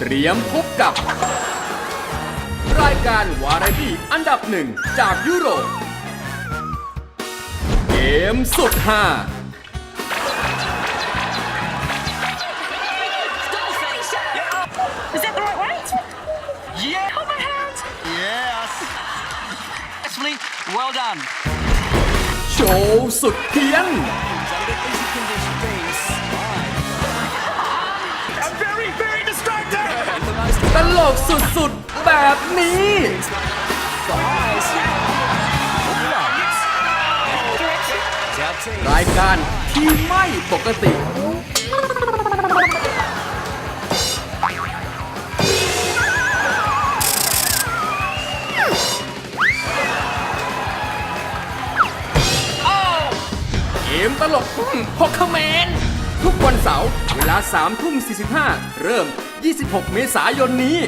เตรียมพบกับ รายการวาไรตี้อันดับหนึ่งจากยุโรป เกมสุดฮา Is that the right weight? Yeah. Hold my hand. Yes. Ashley, well done. โชว์สุดเพี้ยน I'm very, very distracted. ตลกสุดๆ แบบนี้ รายการที่ไม่ปกติ เกมตลกฮอกคาแมน ทุกวันเสาร์เวลา3ทุ่ม45 เริ่ม 26 เมษายนนี้